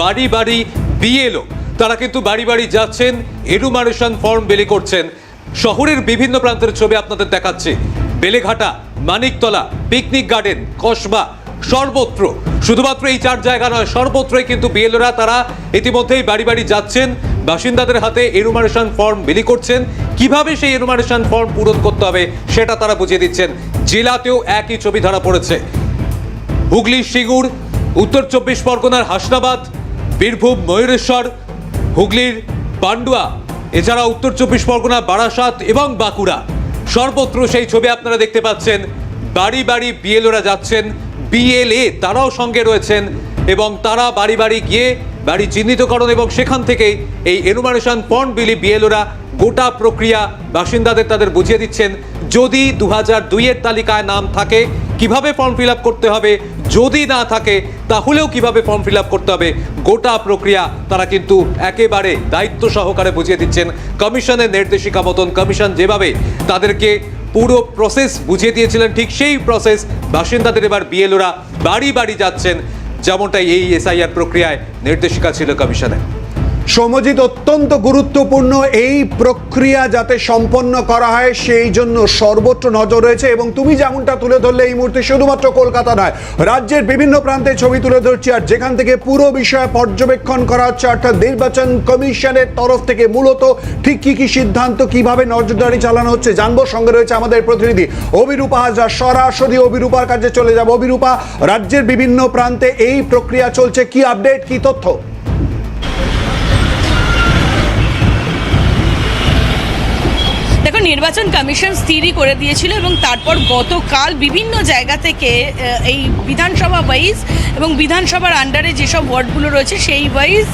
বাড়ি বাড়ি বিএলও তারা কিন্তু বাড়ি বাড়ি যাচ্ছেন এডুমারেশন ফর্ম বেলি করছেন। শহরের বিভিন্ন প্রান্তের ছবি আপনাদের দেখাচ্ছে। বেলেঘাটা, মানিকতলা পিকনিক গার্ডেন কসবা, সর্বত্র। শুধুমাত্র এই চার জায়গা নয়, সর্বত্রই কিন্তু বিএলওরা তারা ইতিমধ্যেই বাড়ি বাড়ি যাচ্ছেন। বাসিন্দাদের হাতে এনুমারেশন ফর্ম বিলি করছেন। কীভাবে সেই এনুমারেশন ফর্ম পূরণ করতে হবে সেটা তারা বুঝিয়ে দিচ্ছেন। জেলাতেও একই ছবি ধরা পড়েছে। হুগলি, সিঙ্গুর, উত্তর চব্বিশ পরগনার হাসনাবাদ বীরভূম, ময়ূরেশ্বর, হুগলির পান্ডুয়া, এছাড়া উত্তর চব্বিশ পরগনা, বারাসাত এবং বাঁকুড়া। সর্বত্র সেই ছবি আপনারা দেখতে পাচ্ছেন। বাড়ি বাড়ি বিএলওরা যাচ্ছেন। বিএলএ তারাও সঙ্গে রয়েছেন এবং তারা বাড়ি বাড়ি গিয়ে বাড়ি চিহ্নিতকরণ এবং সেখান থেকেই এই এনুমারেশন ফর্ম বিলি বিএলওরা গোটা প্রক্রিয়া বাসিন্দাদের তাদের বুঝিয়ে দিচ্ছেন। যদি দু হাজার দুইয়ের তালিকায় নাম থাকে, কীভাবে ফর্ম ফিল করতে হবে যদি না থাকে, তাহলেও কীভাবে ফর্ম ফিল করতে হবে? গোটা প্রক্রিয়া তারা কিন্তু একেবারে দায়িত্ব সহকারে বুঝিয়ে দিচ্ছেন। কমিশনের নির্দেশিকা মতন কমিশন যেভাবে তাদেরকে পুরো প্রসেস বুঝিয়ে দিয়েছিলেন, ঠিক সেই প্রসেস বাসিন্দাদের এবার বিএলওরা বাড়ি বাড়ি যাচ্ছেন। যেমনটাই এই এসআইআর প্রক্রিয়ায় নির্দেশিকা ছিল কমিশনের। সমজিত অত্যন্ত গুরুত্বপূর্ণ এই প্রক্রিয়া যাতে সম্পন্ন করা হয়, সেই জন্য সর্বত্র নজর রয়েছে এবং তুমি যেমনটা তুলে ধরলে এই মুহূর্তে শুধুমাত্র কলকাতা নয়, রাজ্যের বিভিন্ন প্রান্তে ছবি তুলে ধরছি আর যেখান থেকে পুরো বিষয়ে পর্যবেক্ষণ করা হচ্ছে, অর্থাৎ নির্বাচন কমিশনের তরফ থেকে মূলত ঠিক কি কি সিদ্ধান্ত, কীভাবে নজরদারি চালানো হচ্ছে, জানব। সঙ্গে রয়েছে আমাদের প্রতিনিধি অভিরূপা হাজরা। সরাসরি অভিরূপার কাছে চলে যাব। অভিরূপা, রাজ্যের বিভিন্ন প্রান্তে এই প্রক্রিয়া চলছে, কি আপডেট, কি তথ্য? নির্বাচন কমিশন স্থিরই করে দিয়েছিল এবং তারপর গতকাল বিভিন্ন জায়গা থেকে এই বিধানসভা ওয়াইজ এবং বিধানসভার আন্ডারে যেসব ওয়ার্ডগুলো রয়েছে, সেই ওয়াইজ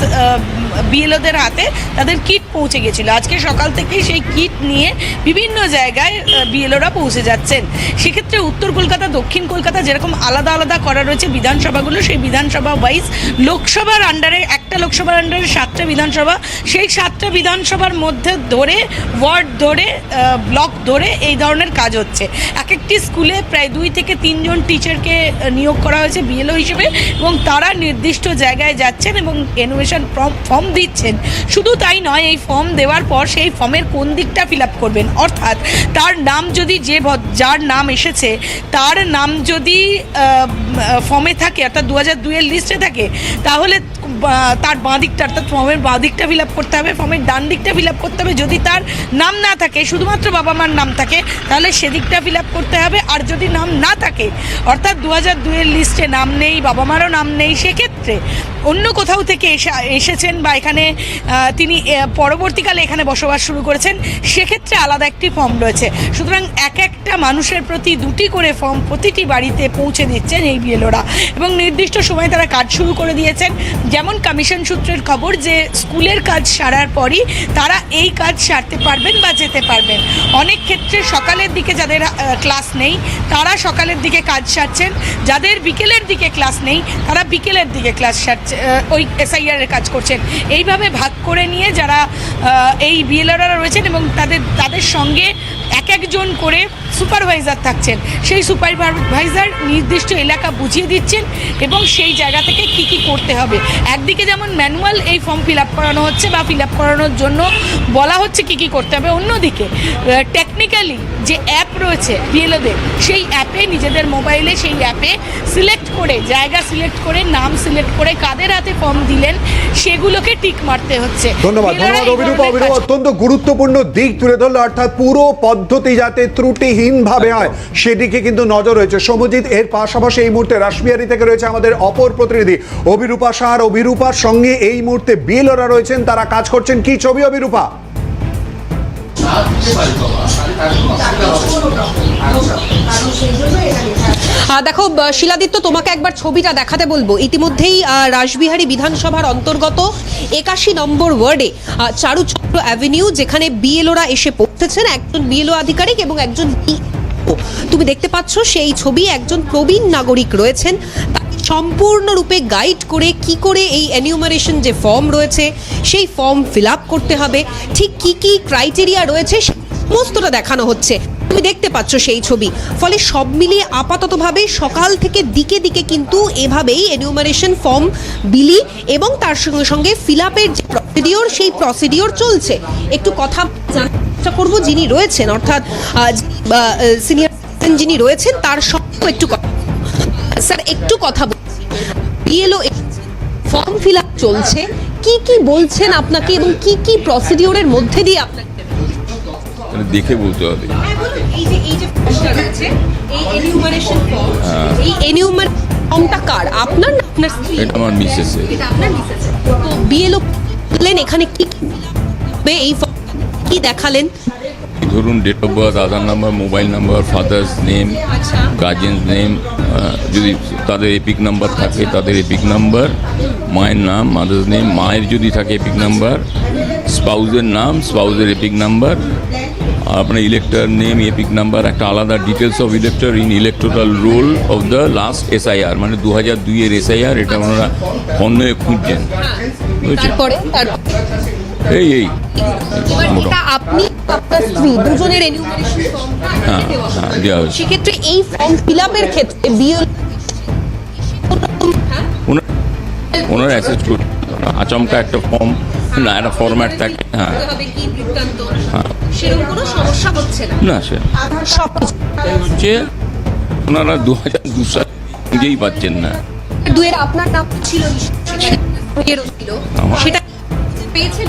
বিএলওদের হাতে তাদের কিট পৌঁছে গেছিল। আজকে সকাল থেকেই সেই কিট নিয়ে বিভিন্ন জায়গায় বিএলওরা পৌঁছে যাচ্ছেন। সেক্ষেত্রে উত্তর কলকাতা, দক্ষিণ কলকাতা যেরকম আলাদা আলাদা করা রয়েছে বিধানসভাগুলো, সেই বিধানসভা ওয়াইজ লোকসভার আন্ডারে একটা লোকসভার আন্ডারে সাতটা বিধানসভা। সেই সাতটা বিধানসভার মধ্যে ধরে, ওয়ার্ড ধরে ব্লক ধরে এই ধরনের কাজ হচ্ছে। এক একটি স্কুলে প্রায় দুই থেকে তিনজন টিচারকে নিয়োগ করা হয়েছে বিএলও হিসেবে এবং তারা নির্দিষ্ট জায়গায় যাচ্ছেন এবং এনোভেশন ফর্ম দিচ্ছেন। শুধু তাই নয়, এই ফর্ম দেওয়ার পর সেই ফর্মের কোন দিকটা ফিল আপ করবেন? অর্থাৎ তার নাম যদি যে যার নাম এসেছে, তার নাম যদি ফর্মে থাকে, অর্থাৎ দু হাজার দুইয়ের লিস্টে থাকে, তাহলে তার বাঁ দিকটা, অর্থাৎ ফর্মের বাঁ দিকটা ফিল আপ করতে হবে, ফর্মের ডান দিকটা ফিল আপ করতে হবে, যদি তার নাম না থাকে, শুধুমাত্র বাবা মার নাম থাকে, তাহলে সেদিকটা ফিল আপ করতে হবে, আর যদি নাম না থাকে, অর্থাৎ দু হাজার দুইয়ের লিস্টে নাম নেই, বাবা মারও নাম নেই, সেক্ষেত্রে অন্য কোথাও থেকে এসে, এসেছেন বা এখানে তিনি পরবর্তীকালে এখানে বসবাস শুরু করেছেন, সেক্ষেত্রে আলাদা একটি ফর্ম রয়েছে। সুতরাং এক একটা মানুষের প্রতি দুটি করে ফর্ম প্রতিটি বাড়িতে পৌঁছে দিচ্ছেন এই বিএলওরা এবং নির্দিষ্ট সময়ে তারা কাজ শুরু করে দিয়েছেন যেমন কমিশন সূত্রের খবর যে স্কুলের কাজ সারার পরই তারা এই কাজ সারতে পারবেন বা যেতে পারবেন। অনেক ক্ষেত্রে সকালের দিকে যাদের ক্লাস নেই, তারা সকালের দিকে কাজ সারছেন। যাদের বিকেলের দিকে ক্লাস নেই, তারা বিকেলের দিকে ক্লাস সারছে ওই এসআইআরের কাজ করছেন। এইভাবে ভাগ করে নিয়ে যারা এই বিএলআররা রয়েছেন এবং তাদের তাদের সঙ্গে এক একজন করে সুপারভাইজার থাকছেন। সেই সুপারভাইজার নির্দিষ্ট এলাকা বুঝিয়ে দিচ্ছেন এবং সেই জায়গা থেকে কি কি করতে হবে। একদিকে যেমন ম্যানুয়াল এই ফর্ম ফিল আপ করানো হচ্ছে বা ফিল আপ করানোর জন্য বলা হচ্ছে কি কি করতে হবে। অন্যদিকে টেকনিক্যালি যে অ্যাপ রয়েছে বিএলওদের সেই অ্যাপে নিজেদের মোবাইলে সেই অ্যাপে সিলেক্ট করে জায়গা সিলেক্ট করে নাম সিলেক্ট করে কাদের হাতে ফর্ম দিলেন সেগুলোকে টিক মারতে হচ্ছে। ধন্যবাদ ধন্যবাদ অভিরূপা অভিরূপা অত্যন্ত গুরুত্বপূর্ণ দিক তুলে ধরলো অর্থাৎ পুরো পদ্ধতি যাতে ত্রুটিহীন ভাবে হয় সেদিকে কিন্তু নজর রয়েছে। সমজিৎ এর পাশাপাশি এই মুহূর্তে রাসবিহারি থেকে রয়েছে আমাদের অপর প্রতিনিধি অভিরূপা সাহার অভিরূপার সঙ্গে এই মুহূর্তে বিএলওরা রয়েছেন তারা কাজ করছেন। কি ছবি অভিরূপা? আহ, দেখো শিলাদিত্য, তোমাকে একবার ছবিটা দেখাতে বলব। ইতিমধ্যেই রাসবিহারী বিধানসভার অন্তর্গত একাশি নম্বর ওয়ার্ডে চারুচক্র অ্যাভিনিউ, যেখানে বিএলওরা এসে পড়তেছেন। একজন বিএলও আধিকারিক এবং একজন তুমি দেখতে পাচ্ছ, সেই ছবি একজন প্রবীণ নাগরিক রয়েছেন। সম্পূর্ণরূপে গাইড করে কি করে এই এনিউমারেশন যে ফর্ম রয়েছে, সেই ফর্ম ফিল করতে হবে। ঠিক কি কি ক্রাইটেরিয়া রয়েছে সমস্তটা দেখানো হচ্ছে। তুমি দেখতে পাচ্ছ সেই ছবি। ফলে সব মিলিয়ে আপাততভাবে সকাল থেকে দিকে দিকে কিন্তু এভাবেই এনিউমারেশন ফর্ম বিলি এবং তার সঙ্গে সঙ্গে ফিল আপের যে প্রসিডিওর সেই প্রসিডিওর চলছে। একটু কথা চেষ্টা করব যিনি রয়েছেন, অর্থাৎ সিনিয়র যিনি রয়েছেন, তার সঙ্গেও একটু কথা স্যার, একটু কথা বলছি। বিএলও ফর্ম ফিল আপ চলছে। কি কি বলছেন আপনাকে এবং কি কি প্রসিডিওরের মধ্যে দিয়ে আপনাকে মানে দেখে বলতে হবে। এই যে এই যে ফর্মটা রয়েছে এই এনিউমারেশন ফর্ম এই এনিউমারেশন ফর্মটা কার? আপনার আপনার স্ত্রী এটা আমার মিসেসের এটা আপনার মিসেস তো বিএলও বললেন এখানে কি এই কি দেখালেন? ধরুন date of birth Aadhaar number mobile number father's name guardian's name যদি তাদের এপিক নাম্বার থাকে তাদের এপিক নাম্বার মায়ের নাম মাদার্স নেম মায়ের যদি থাকে এপিক নাম্বার স্পাউজের নাম স্পাউজের এপিক নাম্বার আপনার ইলেক্টর নেম এপিক নাম্বার একটা আলাদা details of elector in electoral roll of the last SIR মানে দু হাজার দুইয়ের এসআইআর এটা ওনারা অন্যে খুঁজছেন। এই এই। আপনি আপনার স্ত্রী দুজনের হ্যাঁ হ্যাঁ দেওয়া হয়েছে। সেক্ষেত্রে এই ফর্ম ফিল আপের ক্ষেত্রে বিএল ওনার ওনার অ্যাসেস করতে আচমকা একটা ফর্ম না একটা ফরম্যাট থাকে হ্যাঁ। হ্যাঁ সমস্যা হচ্ছে না। না সে সব হচ্ছে ওনারা দু হাজার দু সাল নিজেই পাচ্ছেন না। দুয়ের আপনার নাম ছিল ছিল। সেটা পেয়েছেন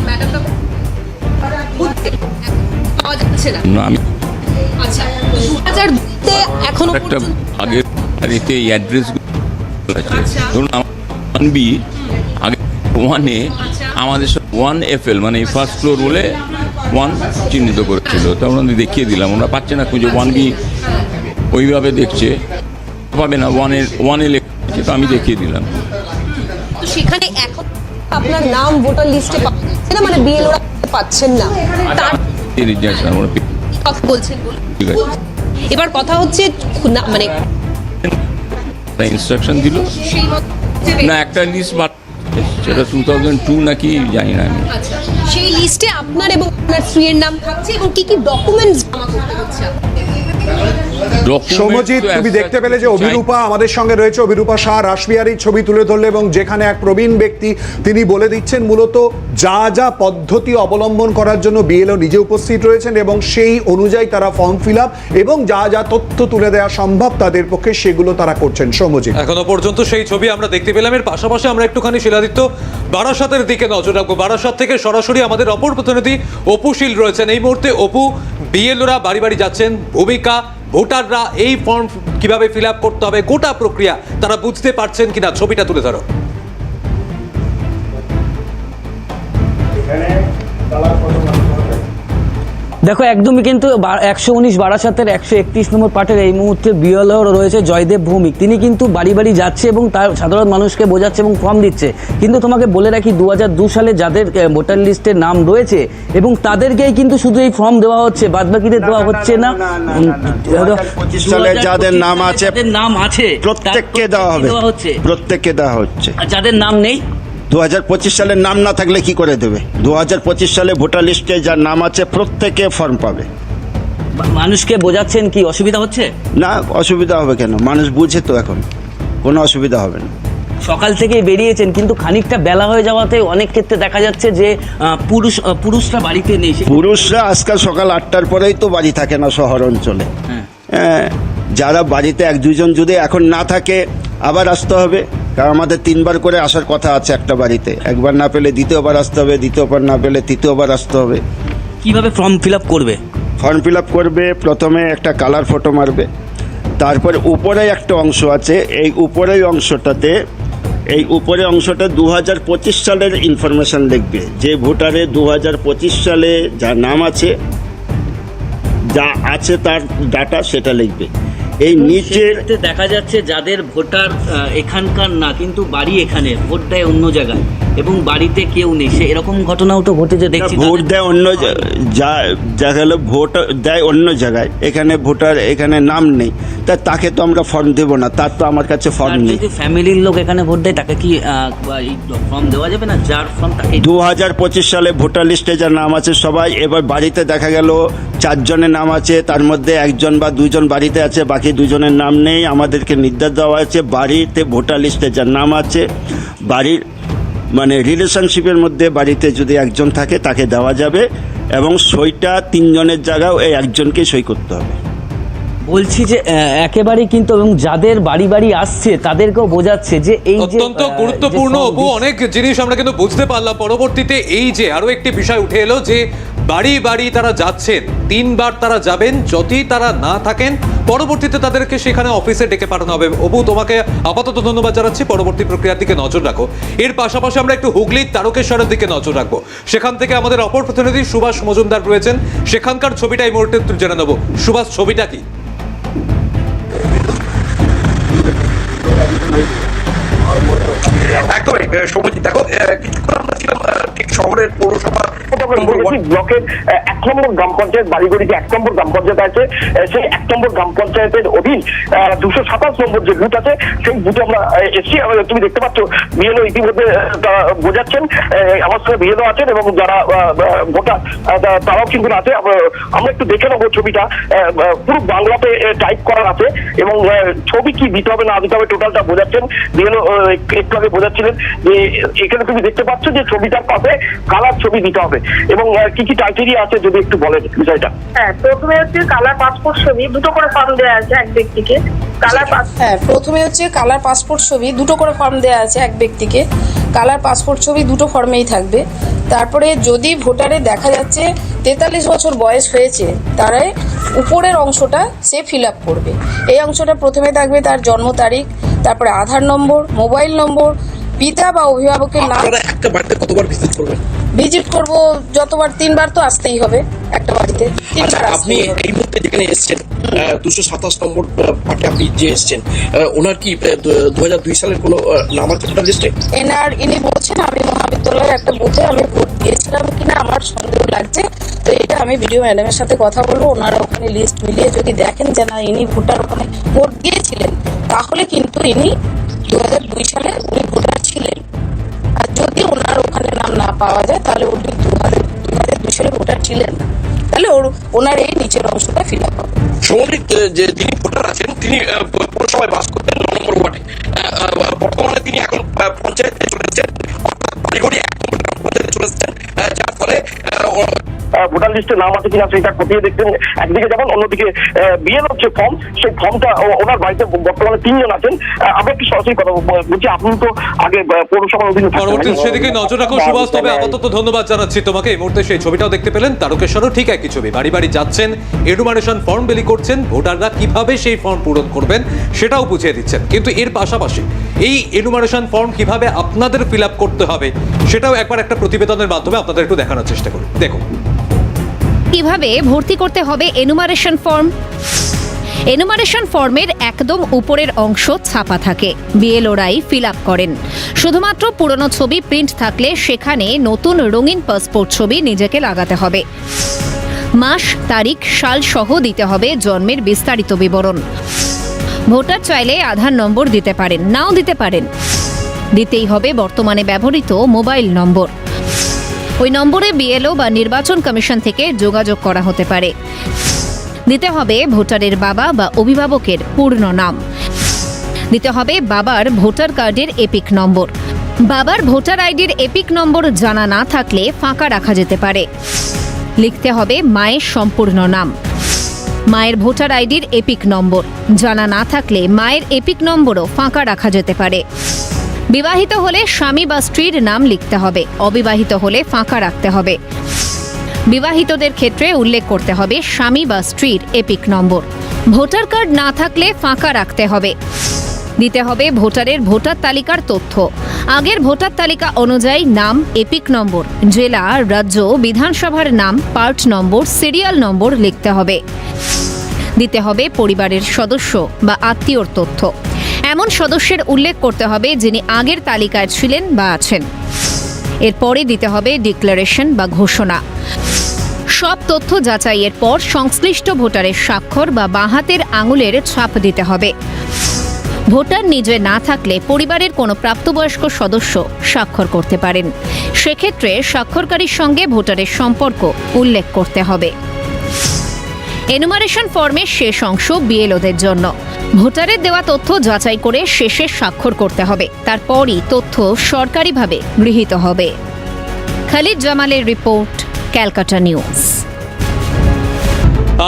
পাওয়া যাচ্ছে না। না, আমি আচ্ছা দু হাজার এখনও একটা পর্যন্ত আগের বাড়িতে এই অ্যাড্রেস আচ্ছা। ধরুন ওয়ান বি আগে ওয়ানে আচ্ছা। আমাদের সব ওয়ান এফ এল মানে ফার্স্ট ফ্লোর বলে ওয়ান চিহ্নিত করেছিল। তা আমরা দেখিয়ে দিলাম। ওরা পাচ্ছে না খুঁজে ওয়ান বি ওইভাবে দেখছে। পাবে না ওয়ানের ওয়ানে লেখছে তো আমি দেখিয়ে দিলাম। সেখানে এখন আপনার নাম ভোটার লিস্টে পাওয়া যাচ্ছে না? মানে বিএল ওরা পাচ্ছেন না। তার কথা বলছেন এবার কথা হচ্ছে না মানে ইনস্ট্রাকশন দিল। না একটা লিস্ট সেটা টু থাউজেন্ড টু নাকি জানি না আমি। আচ্ছা সেই লিস্টে আপনার এবং আপনার স্ত্রীর নাম থাকছে এবং কি কি ডকুমেন্টস জমা করতে হচ্ছে সৌম্যজিৎ তুমি দেখতে পেলে যে অভিরূপা আমাদের সঙ্গে রয়েছে। অভিরূপা শাহ রাসবিহারীর ছবি তুলে ধরলে এবং যেখানে এক প্রবীণ ব্যক্তি তিনি বলে দিচ্ছেন মূলত যা যা পদ্ধতি অবলম্বন করার জন্য বিএলও নিজে উপস্থিত রয়েছেন এবং সেই অনুযায়ী তারা ফর্ম ফিল আপ এবং যা যা তথ্য তুলে দেওয়া সম্ভব তাদের পক্ষে সেগুলো তারা করছেন। সৌম্যজিৎ। এখনও পর্যন্ত সেই ছবি আমরা দেখতে পেলাম। এর পাশাপাশি আমরা একটুখানি শিলাদিত্য বারাসাতের দিকে নজর রাখব। বারাসাত থেকে সরাসরি আমাদের অপর প্রতিনিধি অপুশীল রয়েছেন। এই মুহূর্তে অপু বিএলওরা বাড়ি বাড়ি যাচ্ছেন। ভূমিকা ভোটাররা এই ফর্ম কীভাবে ফিল করতে হবে গোটা প্রক্রিয়া, তারা বুঝতে পারছেন কিনা, ছবিটা তুলে ধরো। দেখো একদমই কিন্তু একশো উনিশ বারাসাতের একশো একত্রিশ নম্বর পার্টের এই মুহূর্তে বিএলও রয়েছে জয়দেব ভৌমিক। তিনি কিন্তু বাড়ি বাড়ি যাচ্ছে এবং তার সাধারণ মানুষকে বোঝাচ্ছে এবং ফর্ম দিচ্ছে। কিন্তু তোমাকে বলে রাখি দু হাজার দু সালে যাদের ভোটার লিস্টে নাম রয়েছে এবং তাদেরকেই কিন্তু শুধু এই ফর্ম দেওয়া হচ্ছে বাদ বাকিদের দেওয়া হচ্ছে না। পঁচিশ সালে যাদের নাম আছে নাম আছে প্রত্যেককে দেওয়া হবে। হচ্ছে। প্রত্যেককে দেওয়া হচ্ছে। যাদের নাম নেই দু হাজার পঁচিশ সালের নাম না থাকলে কি করে দেবে? দু হাজার পঁচিশ সালে ভোটার লিস্টে যার নাম আছে প্রত্যেকে ফর্ম পাবে। মানুষকে বোঝাচ্ছেন কি অসুবিধা হচ্ছে? না অসুবিধা হবে কেন? মানুষ বুঝে তো এখন। কোনো অসুবিধা হবে না। সকাল থেকেই বেরিয়েছেন কিন্তু খানিকটা বেলা হয়ে যাওয়াতে অনেক ক্ষেত্রে দেখা যাচ্ছে যে পুরুষ পুরুষরা বাড়িতে নেই। পুরুষরা আজকাল সকাল আটটার পরেই তো বাড়ি থাকে না শহর অঞ্চলে। হ্যাঁ। হ্যাঁ, যারা বাড়িতে এক দুজন যদি এখন না থাকে আবার আসতে হবে। কারণ আমাদের তিনবার করে আসার কথা আছে একটা বাড়িতে। একবার না পেলে দ্বিতীয়বার আসতে হবে দ্বিতীয়বার না পেলে তৃতীয়বার আসতে হবে। কীভাবে ফর্ম ফিল আপ করবে? ফর্ম ফিল আপ করবে প্রথমে একটা কালার ফটো মারবে। তারপরে উপরে একটা অংশ আছে এই উপরের অংশটাতে এই উপরে অংশটা দু হাজার পঁচিশ সালের ইনফরমেশন লিখবে যে ভোটারে দু হাজার পঁচিশ সালে যা নাম আছে যা আছে তার ডাটা সেটা লিখবে। এই নিচে দেখা যাচ্ছে যাদের ভোটার এখানকার না কিন্তু বাড়ি এখানে ভোট দেয় অন্য জায়গায়। এবং বাড়িতে কেউ নেই। সে এরকম ঘটনাও তো ঘটেছে দেখছি ভোট দেয় অন্য যা দেখা গেলো ভোট দেয় অন্য জায়গায়। এখানে ভোটার এখানে নাম নেই। তা তাকে তো আমরা ফর্ম দেবো না তার তো আমার কাছে ফর্ম নেই। যদি ফ্যামিলির লোক এখানে ভোট দেয় তাকে কি ফর্ম দেওয়া যাবে না? যার ফর্ম তাকে দু হাজার পঁচিশ সালে ভোটার লিস্টে যার নাম আছে সবাই এবার বাড়িতে দেখা গেল চারজনের নাম আছে তার মধ্যে একজন বা দুজন বাড়িতে আছে বাকি দুজনের নাম নেই। আমাদেরকে নির্দেশ দেওয়া আছে বাড়িতে ভোটার লিস্টে যার নাম আছে বাড়ির মানে রিলেশনশিপের মধ্যে বাড়িতে যদি একজন থাকে তাকে দেওয়া যাবে এবং সইটা তিনজনের জায়গাও এই একজনকে সই করতে হবে। বলছি যে একেবারে একেবারেই কিন্তু এবং যাদের বাড়ি বাড়ি আসছে তাদেরকেও বোঝাচ্ছে যে এই যে অত্যন্ত গুরুত্বপূর্ণ অপু অনেক জিনিস আমরা কিন্তু বুঝতে পারলাম। পরবর্তীতে এই যে আরও একটি বিষয় উঠে এলো যে বাড়ি বাড়ি তারা যাচ্ছেন, তিনবার তারা যাবেন, যদি তারা না থাকেন, পরবর্তীতে তাদেরকে সেখানে অফিসে ডেকে পাঠানো হবে। অপু তোমাকে আপাতত ধন্যবাদ জানাচ্ছি, পরবর্তী প্রক্রিয়ার দিকে নজর রাখো। এর পাশাপাশি আমরা একটু হুগলির তারকেশ্বরের দিকে নজর রাখব। সেখান থেকে আমাদের অপর প্রতিনিধি সুভাষ মজুমদার রয়েছেন। সেখানকার ছবিটা এই মুহূর্তে জেনে নেব। সুভাষ, ছবিটা কি? একদমই দেখো কিছুক্ষণ ব্লকের আহ, এক নম্বর গ্রাম পঞ্চায়েত বাড়িগড়ি যে এক নম্বর গ্রাম পঞ্চায়েত আছে সেই এক নম্বর গ্রাম পঞ্চায়েতের অধীন দুশো সাতাশ নম্বর যে বুথ আছে, সেই বুথে আমরা এসছি। তুমি দেখতে পাচ্ছ, বিএলও ইতিমধ্যে বোঝাচ্ছেন আমার সঙ্গে বিএলও আছেন এবং যারা ভোটার তারাও কিন্তু আছে। আমরা- একটু দেখে নেব ছবিটা। পুরো বাংলাতে টাইপ করা আছে এবং ছবি কি দিতে হবে না দিতে হবে টোটালটা বোঝাচ্ছেন। বিএলও একটু আগে বোঝাচ্ছিলেন যে, এখানে তুমি দেখতে পাচ্ছ যে ছবিটার পাশে কালার ছবি দিতে হবে এবং কি কি ক্রাইটেরিয়া আছে যদি একটু বলেন বিষয়টা। হ্যাঁ প্রথমে হচ্ছে কালার পাসপোর্ট ছবি দুটো করে ফর্ম দেওয়া আছে এক ব্যক্তিকে। কালার হ্যাঁ প্রথমে হচ্ছে কালার পাসপোর্ট ছবি দুটো করে ফর্ম দেওয়া আছে এক ব্যক্তিকে। কালার পাসপোর্ট ছবি দুটো ফর্মেই থাকবে। তারপরে যদি ভোটারে দেখা যাচ্ছে তেতাল্লিশ বছর বয়স হয়েছে তারাই উপরের অংশটা সে ফিল আপ করবে। এই অংশটা প্রথমে থাকবে তার জন্ম তারিখ তারপরে আধার নম্বর মোবাইল নম্বর পিতা বা অভিভাবকের নাম। একটা বাড়িতে কতবার ভিজিট করবেন? ভিজিট করব যতবার তিনবার তো আসতেই হবে একটা বাড়িতে। আচ্ছা তিনবার আপনি এই মুহূর্তে যেখানে এসছেন দুশো সাতাশ নম্বর পার্টে আপনি যে এসছেন ওনার কি দু হাজার দুই সালের কোনো নাম আছে ভোটার লিস্টে এনার ইনি বলছেন আমি মহাবিদ্যালয়ের একটা বুথে আমি ভোট দিয়েছিলাম কিনা আমার সন্দেহ লাগছে। তো এটা আমি ভিডিও ম্যাডামের সাথে কথা বলব ওনারা ওখানে লিস্ট মিলিয়ে যদি দেখেন যে না ইনি ভোটার ওখানে ভোট দিয়েছিলেন তাহলে কিন্তু ইনি দু হাজার দুই সালে উনি পাওয়া যায়, তাহলে উনি দু হাজার দু হাজার ভোটার ছিলেন না। তাহলে ওর, ওনার এই নিচের অংশটা ফিল আপ হবে। সৌমিক যে যিনি ভোটার আছেন, তিনি পৌরসভায় বাস করতেন নম্বর ওয়ার্ডে। ভোটার লিস্টে নাম আছে কিনা সেটা খতিয়ে দেখছেন। একদিকে যেমন অন্যদিকে বিএল হচ্ছে ফর্ম সেই ফর্মটা ওনার বাড়িতে বর্তমানে তিনজন আছেন। আমরা একটু সরাসরি কথা বলছি। আপনি তো আগে পৌরসভার অধীনে পরবর্তী সেদিকে নজর রাখো সুভাষ তবে আপাতত ধন্যবাদ জানাচ্ছি তোমাকে। এই মুহূর্তে সেই ছবিটাও দেখতে পেলেন। তারকেশ্বরও ঠিক একই ছবি। বাড়ি বাড়ি যাচ্ছেন এডুমারেশন ফর্ম বিলি করছেন ভোটাররা কীভাবে সেই ফর্ম পূরণ করবেন সেটাও বুঝিয়ে দিচ্ছেন। কিন্তু এর পাশাপাশি এই এডুমারেশন ফর্ম কীভাবে আপনাদের ফিল আপ করতে হবে সেটাও একবার একটা প্রতিবেদনের মাধ্যমে আপনাদের একটু দেখানোর চেষ্টা করি দেখুন। কীভাবে ভর্তি করতে হবে এনুমারেশন ফর্ম এনুমারেশন ফর্মের একদম উপরের অংশ ছাপা থাকে। বিএলওরাই ফিল আপ করেন। শুধুমাত্র পুরনো ছবি প্রিন্ট থাকলে সেখানে নতুন রঙিন পাসপোর্ট ছবি নিজেকে লাগাতে হবে। মাস, তারিখ, সাল সহ দিতে হবে জন্মের বিস্তারিত বিবরণ। ভোটার চাইলে আধার নম্বর দিতে পারেন, নাও দিতে পারেন। দিতেই হবে বর্তমানে ব্যবহৃত মোবাইল নম্বর। ওই নম্বরে বিএলও বা নির্বাচন কমিশন থেকে যোগাযোগ করা হতে পারে। দিতে হবে ভোটারের বাবা বা অভিভাবকের পূর্ণ নাম। দিতে হবে বাবার ভোটার কার্ডের এপিক নম্বর। বাবার ভোটার আইডির এপিক নম্বর জানা না থাকলে ফাঁকা রাখা যেতে পারে। লিখতে হবে মায়ের সম্পূর্ণ নাম। মায়ের ভোটার আইডির এপিক নম্বর। জানা না থাকলে মায়ের এপিক নম্বরও ফাঁকা রাখা যেতে পারে। বিবাহিত হলে স্বামী বা স্ত্রীর নাম লিখতে হবে। অবিবাহিত হলে ফাঁকা রাখতে হবে। বিবাহিতদের ক্ষেত্রে উল্লেখ করতে হবে স্বামী বা স্ত্রীর এপিক নম্বর। ভোটার কার্ড না থাকলে ফাঁকা রাখতে হবে। দিতে হবে ভোটারের ভোটার তালিকার তথ্য। আগের ভোটার তালিকা অনুযায়ী নাম, এপিক নম্বর, জেলা, রাজ্য, বিধানসভার নাম, পার্ট নম্বর, সিরিয়াল নম্বর লিখতে হবে। দিতে হবে পরিবারের সদস্য বা আত্মীয়র তথ্য। এমন সদস্যের উল্লেখ করতে হবে যিনি আগের তালিকায় ছিলেন বা আছেন। এরপরে দিতে হবে ডিক্লারেশন বা ঘোষণা। সব তথ্য যাচাইয়ের পর সংশ্লিষ্ট ভোটারের স্বাক্ষর বা বাঁহাতের আঙুলের ছাপ দিতে হবে। ভোটার নিজে না থাকলে পরিবারের কোনো প্রাপ্তবয়স্ক সদস্য স্বাক্ষর করতে পারেন। সেক্ষেত্রে স্বাক্ষরকারীর সঙ্গে ভোটারের সম্পর্ক উল্লেখ করতে হবে। এনুমারেশন ফর্মের শেষ অংশ বিএলওদের জন্য। ভোটারের দেওয়া তথ্য যাচাই করে শেষে স্বাক্ষর করতে হবে। তারপরই তথ্য সরকারিভাবে গৃহীত হবে। খালিদ জামালের রিপোর্ট, ক্যালকাটা নিউজ।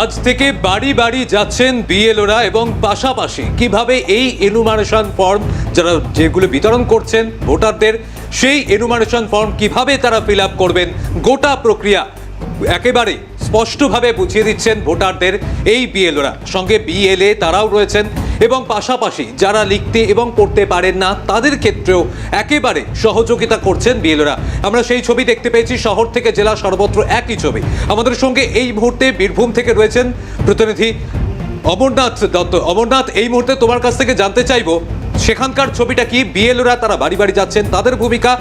আজ থেকে বাড়ি বাড়ি যাচ্ছেন বিএলওরা এবং পাশাপাশি কীভাবে এই এনুমারেশন ফর্ম যারা যেগুলো বিতরণ করছেন ভোটারদের, সেই এনুমারেশন ফর্ম কীভাবে তারা ফিল করবেন, গোটা প্রক্রিয়া একেবারে স্পষ্টভাবে বুঝিয়ে দিচ্ছেন ভোটারদের এই বিএলওরা। সঙ্গে বিএলএ তারাও রয়েছেন এবং পাশাপাশি যারা লিখতে এবং পড়তে পারেন না, তাদের ক্ষেত্রেও একেবারে সহযোগিতা করছেন বিএলওরা। আমরা সেই ছবি দেখতে পেয়েছি, শহর থেকে জেলা সর্বত্র একই ছবি। আমাদের সঙ্গে এই মুহূর্তে বীরভূম থেকে রয়েছেন প্রতিনিধি অমরনাথ দত্ত। অমরনাথ, এই মুহূর্তে তোমার কাছ থেকে জানতে চাইব, সেখানকার ছবিটা কি? বিএলওরা তারা বাড়ি বাড়ি যাচ্ছেন, তাদের ভূমিকা,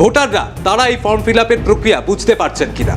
ভোটাররা তারা এই ফর্ম ফিল প্রক্রিয়া বুঝতে পারছেন কিনা?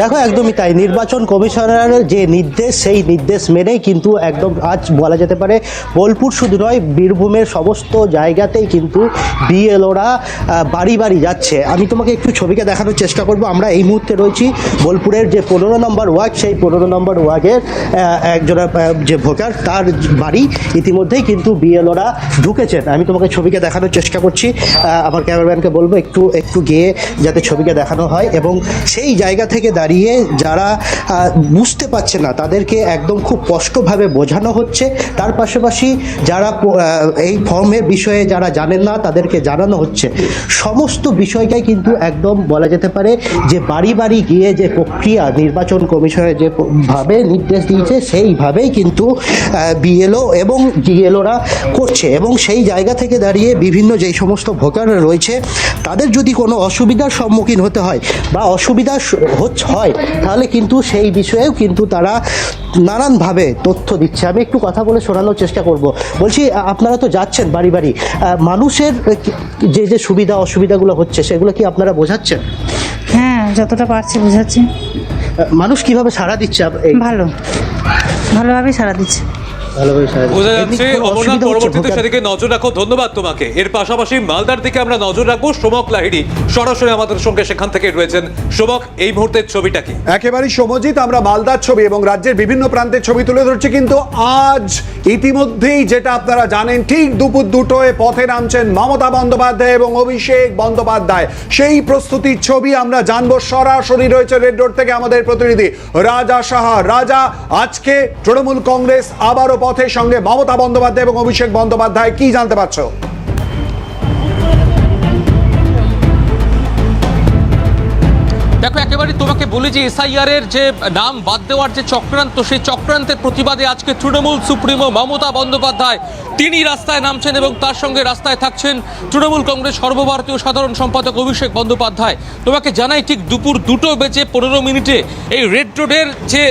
দেখো, একদমই তাই। নির্বাচন কমিশনারের যে নির্দেশ, সেই নির্দেশ মেনেই কিন্তু একদম আজ বলা যেতে পারে বোলপুর শুধু নয়, বীরভূমের সমস্ত জায়গাতেই কিন্তু বিএলওরা বাড়ি বাড়ি যাচ্ছে। আমি তোমাকে একটু ছবিকে দেখানোর চেষ্টা করব। আমরা এই মুহূর্তে রয়েছি বোলপুরের যে পনেরো নম্বর ওয়ার্ড, সেই পনেরো নম্বর ওয়ার্ডের একজন যে ভোটার, তার বাড়ি ইতিমধ্যেই কিন্তু বিএলওরা ঢুকেছেন। আমি তোমাকে ছবিকে দেখানোর চেষ্টা করছি। আমার ক্যামেরাম্যানকে বলব, একটু একটু গিয়ে যাতে ছবিকে দেখানো হয় এবং সেই জায়গা থেকে দাঁড়িয়ে যারা বুঝতে পারছে না, তাদেরকে একদম খুব স্পষ্টভাবে বোঝানো হচ্ছে। তার পাশাপাশি যারা এই ফর্মের বিষয়ে যারা জানেন না, তাদেরকে জানানো হচ্ছে। সমস্ত বিষয়টাই কিন্তু একদম বলা যেতে পারে যে বাড়ি বাড়ি গিয়ে যে প্রক্রিয়া, নির্বাচন কমিশনের যে ভাবে নির্দেশ দিয়েছে, সেইভাবেই কিন্তু বিএলও এবং জিএলওরা করছে। এবং সেই জায়গা থেকে দাঁড়িয়ে বিভিন্ন যেই সমস্ত ভোটার রয়েছে, তাদের যদি কোনো অসুবিধার সম্মুখীন হতে হয় বা অসুবিধা হচ্ছে হয় তাহলে কিন্তু সেই বিষয়েও কিন্তু তারা নানানভাবে তথ্য দিচ্ছে। আমি একটু কথা বলে শোনানোর চেষ্টা করব। বলছি আপনারা তো যাচ্ছেন বাড়ি বাড়ি মানুষের যে যে সুবিধা অসুবিধাগুলো হচ্ছে সেগুলো কি আপনারা বোঝাচ্ছেন? হ্যাঁ যতটা পারছি বোঝাচ্ছি। মানুষ কীভাবে সাড়া দিচ্ছে ভালো। ভালোভাবেই সাড়া দিচ্ছে। বোঝা এমনি যাচ্ছে কোনো অমরনাথ পরবর্তীতে সেদিকে নজর রাখো ধন্যবাদ তোমাকে। এর পাশাপাশি মালদার দিকে আমরা নজর রাখব সোমক লাহিড়ি সরাসরি আমাদের সঙ্গে সেখান থেকে রয়েছেন। সোমক এই মুহূর্তের ছবিটা কি? একেবারেই সমজিত আমরা মালদার ছবি এবং রাজ্যের বিভিন্ন প্রান্তের ছবি তুলে ধরছি কিন্তু আজ ইতিমধ্যেই যেটা আপনারা জানেন ঠিক দুপুর দুটোয় পথে নামছেন মমতা বন্দ্যোপাধ্যায় এবং অভিষেক বন্দ্যোপাধ্যায়। সেই প্রস্তুতির ছবি আমরা জানব সরাসরি রয়েছে রেড রোড থেকে আমাদের প্রতিনিধি রাজা সাহা। রাজা আজকে তৃণমূল কংগ্রেস আবারও পথের সঙ্গে মমতা বন্দ্যোপাধ্যায় এবং অভিষেক বন্দ্যোপাধ্যায় কি জানতে পারছ? দেখো, একেবারে তোমাকে বলি যে এসআইআর এর যে নাম বাদ দেওয়ার যে চক্রান্ত, সেই চক্রান্তের প্রতিবাদে আজকে তৃণমূল সুপ্রিমো মমতা বন্দ্যোপাধ্যায় তিনি রাস্তায় নামছেন এবং তার সঙ্গে রাস্তায় থাকছেন তৃণমূল কংগ্রেস সর্বভারতীয় সাধারণ সম্পাদক অভিষেক বন্দ্যোপাধ্যায়। তোমাকে জানাই ঠিক দুপুর দুটো বেজে পনেরো মিনিটে এই রেড রোডের যে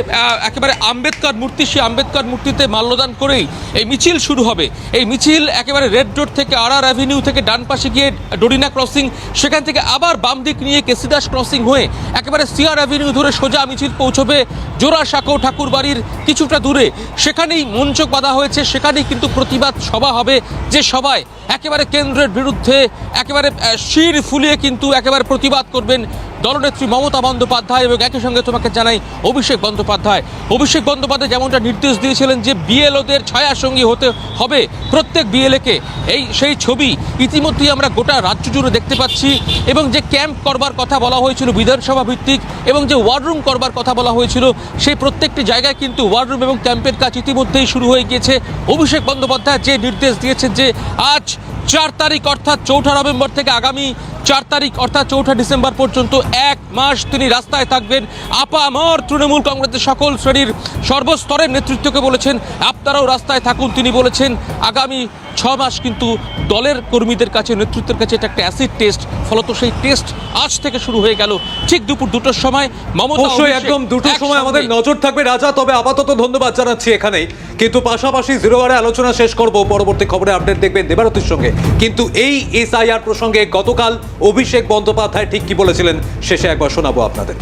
একেবারে আম্বেদকর মূর্তি, সেই আম্বেদকর মূর্তিতে মাল্যদান করেই এই মিছিল শুরু হবে। এই মিছিল একেবারে রেড রোড থেকে আর আর অ্যাভিনিউ থেকে ডান পাশে গিয়ে ডোরিনা ক্রসিং, সেখান থেকে আবার বাম দিক নিয়ে কেসিদাস ক্রসিং হয়ে একেবারে সিআর অ্যাভিনিউ ধরে সোজা মিছিল পৌঁছবে জোড়া সাঁকো ঠাকুর বাড়ির কিছুটা দূরে। সেখানেই মঞ্চ বাঁধা হয়েছে, সেখানেই কিন্তু প্রতিবাদ সভা হবে যে সভায় একেবারে কেন্দ্রের বিরুদ্ধে একেবারে শির ফুলিয়ে কিন্তু একেবারে প্রতিবাদ করবেন দলনেত্রী মমতা বন্দ্যোপাধ্যায় এবং একই সঙ্গে তোমাকে জানাই অভিষেক বন্দ্যোপাধ্যায়। অভিষেক বন্দ্যোপাধ্যায় যেমনটা নির্দেশ দিয়েছিলেন যে বিএলওদের ছায়াসঙ্গী হতে হবে প্রত্যেক বিএলএকে। এই সেই ছবি ইতিমধ্যেই আমরা গোটা রাজ্য জুড়ে দেখতে পাচ্ছি এবং যে ক্যাম্প করবার কথা বলা হয়েছিল বিধানসভা ভিত্তিক এবং যে ওয়ার্ডরুম করবার কথা বলা হয়েছিল, সেই প্রত্যেকটি জায়গায় কিন্তু ওয়ার্ডরুম এবং ক্যাম্পের কাজ ইতিমধ্যেই শুরু হয়ে গিয়েছে। অভিষেক বন্দ্যোপাধ্যায় যে নির্দেশ দিয়েছেন যে আজ চার তারিখ অর্থাৎ চৌঠা নভেম্বর থেকে আগামী চার তারিখ অর্থাৎ চৌঠা ডিসেম্বর পর্যন্ত এক মাস তিনি রাস্তায় থাকবেন। আপামর তৃণমূল কংগ্রেসের সকল শ্রেণির সর্বস্তরের নেতৃত্বকে বলেছেন আপনারাও রাস্তায় থাকুন তিনি বলেছেন। আগামী ছ মাস কিন্তু দলের কর্মীদের কাছে নেতৃত্বের কাছে এটা একটা অ্যাসিড টেস্ট ফলত সেই টেস্ট আজ থেকে শুরু হয়ে গেল। ঠিক দুপুর দুটোর সময় মমতা একদম দুটোর সময় আমাদের নজর থাকবে রাজা তবে আপাতত ধন্যবাদ জানাচ্ছি এখানেই। কিন্তু পাশাপাশি জিরো আরে আলোচনা শেষ করব পরবর্তী খবরে আপডেট দেখবেন দেবারতির সঙ্গে। কিন্তু এই এসআইআর প্রসঙ্গে গতকাল অভিষেক বন্দ্যোপাধ্যায় ঠিক কি বলেছিলেন শেষে একবার শোনাবো আপনাদের।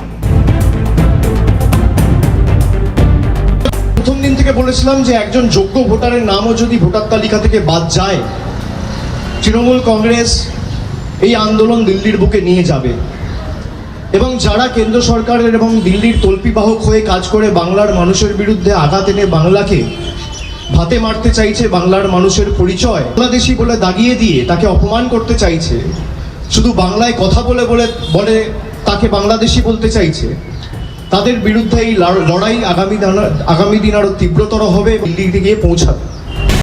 প্রথম দিন থেকে বলেছিলাম যে একজন যোগ্য ভোটারের নামও যদি ভোটার তালিকা থেকে বাদ যায়, তৃণমূল কংগ্রেস এই আন্দোলন দিল্লির বুকে নিয়ে যাবে। এবং যারা কেন্দ্র সরকারের এবং দিল্লির তল্পিবাহক হয়ে কাজ করে, বাংলার মানুষের বিরুদ্ধে আঘাত এনে বাংলাকে ভাতে মারতে চাইছে বাংলার মানুষের পরিচয়, বাংলাদেশি বলে দাগিয়ে দিয়ে তাকে অপমান করতে চাইছে। শুধু বাংলায় কথা বলে বলে বলে তাকে বাংলাদেশি বলতে চাইছে, তাদের বিরুদ্ধে এই লড়াই আগামী আগামী দিন আরও তীব্রতর হবে দিল্লিতে গিয়ে পৌঁছাবে।